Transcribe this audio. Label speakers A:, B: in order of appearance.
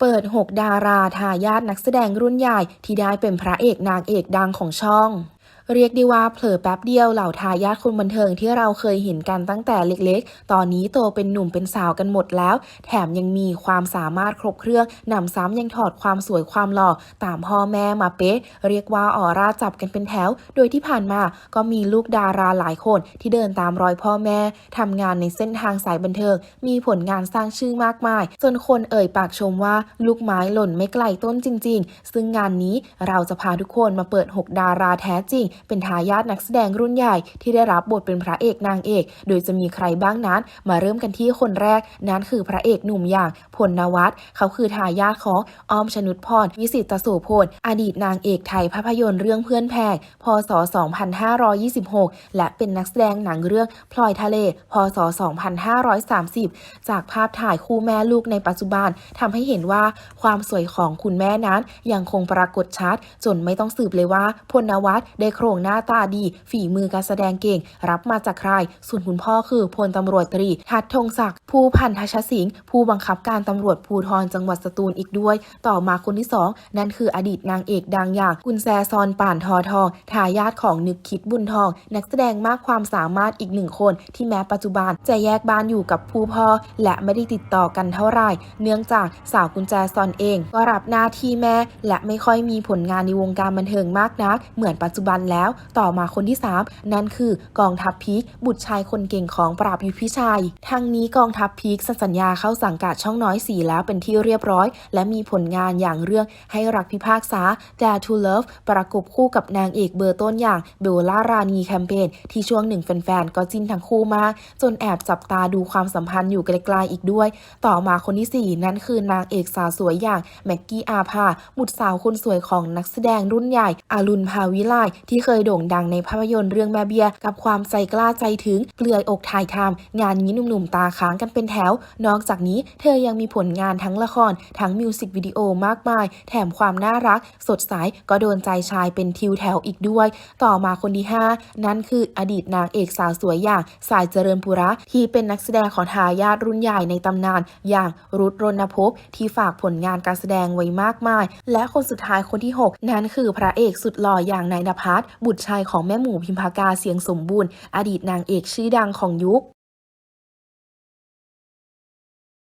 A: เปิด 6 ดาราทายาทนักแสดงรุ่นใหญ่ที่ได้เป็นพระเอกนางเอกดังของช่อง เรียกได้ว่าเผลอแป๊บเดียวเหล่าทายาทคนบันเทิงที่เราเคยเห็นกันตั้งแต่เล็กๆ ตอนนี้โตเป็นหนุ่มเป็นสาวกันหมดแล้ว แถมยังมีความสามารถครบเครื่องหนำซ้ำยังถอดความสวยความหล่อตามพ่อแม่มาเป๊ะ เรียกว่าออร่าจับกันเป็นแถว โดยที่ผ่านมาก็มีลูกดาราหลายคนที่เดินตามรอยพ่อแม่ทำงานในเส้นทางสายบันเทิง มีผลงานสร้างชื่อมากมาย จนคนเอ่ยปากชมว่าลูกไม้หล่นไม่ไกลต้นจริง ๆ ซึ่งงานนี้เราจะพาทุกคนมาเปิด 6 ดาราแท้จริงเป็นทายาทนักแสดงรุ่นใหญ่ที่ได้รับบทเป็นพระเอกนางเอก โดยจะมีใครบ้างนั้น มาเริ่มกันที่คนแรก นั้นคือพระเอกหนุ่มอย่างพลนวัตเขาคือทายาทของออมชนุดพรวิสิตโสพลอดีตนางเอกไทยภาพยนตร์เรื่องเพื่อนแพงพศ 2526 และเป็นนักแสดงหนังเรื่องพลอยทะเล พศ 2530 จากภาพถ่ายคู่แม่ลูกในปัจจุบันทำให้เห็นว่าความสวยของคุณแม่นั้นยังคงปรากฏชัด จนไม่ต้องสืบเลยว่าพลนวัตได้ครงหน้าตาดี ฝีมือการแสดงเก่ง รับมาจากใคร ส่วนคุณพ่อคือพลตำรวจตรีทัดธงศักดิ์ผู้พันทชสิงห์ผู้บังคับการตำรวจภูธรจังหวัดสตูลอีกด้วย ต่อมาคนที่สองนั่นคืออดีตนางเอกดังอย่างกุนแซซอนป่านทอทองทายาทของนึกคิดบุญทอง นักแสดงมากความสามารถอีกหนึ่งคน ที่แม้ปัจจุบันจะแยกบ้านอยู่กับผู้พ่อ และไม่ได้ติดต่อกันเท่าไหร่ เนื่องจากสาวกุญแจซอนเอง ก็รับหน้าที่แม่ และไม่ค่อยมีผลงานในวงการบันเทิงมากนัก เหมือนปัจจุบันแล้ว ต่อมาคนที่ 3 นั่นคือกองทัพพีคบุตรชายคนเก่งของปราบยุทธพิชัย ทั้งนี้กองทัพพีคสัญญาเข้าสังกัดช่องน้อยสีแล้วเป็นที่เรียบร้อย และมีผลงานอย่างเรื่องให้รักพิพากษา Dare to Love ประกบคู่กับนางเอกเบอร์ต้นอย่างเบลล่ารานีแคมเปญที่ช่วงหนึ่งแฟนๆ ก็จิ้นทั้งคู่มาก จนแอบจับตาดูความสัมพันธ์อยู่ไกลๆอีกด้วย ต่อมาคนที่ 4 นั่นคือนางเอกสาวสวยอย่างแม็กกี้อาภาบุตรสาวคนสวยของนักแสดงรุ่นใหญ่อารุณภาวิไลที่เคยโด่งดังในภาพยนตร์เรื่องแม่เบียกับความใจกล้าใจถึงเปลือยอกถ่ายทำงานนี้หนุ่มๆตาค้างกันเป็นแถว นอกจากนี้เธอยังมีผลงานทั้งละคร ทั้งมิวสิกวิดีโอมากมาย แถมความน่ารัก สดใสก็โดนใจชายเป็นทิวแถวอีกด้วย ต่อมาคนที่ 5 นั่นคืออดีตนางเอกสาวสวยอย่างสายเจริญปุระ ที่เป็นนักแสดงของทายาทรุ่นใหญ่ในตำนาน อย่างรุตรณภพที่ฝากผลงานการแสดงไว้มากมาย และคนสุดท้ายคนที่ 6 นั่นคือพระเอกสุดหล่ออย่างนายนภัสบุตรชายของแม่หมูพิมพากาเสียงสมบูรณ์ อดีตนางเอกชื่อดังของยุค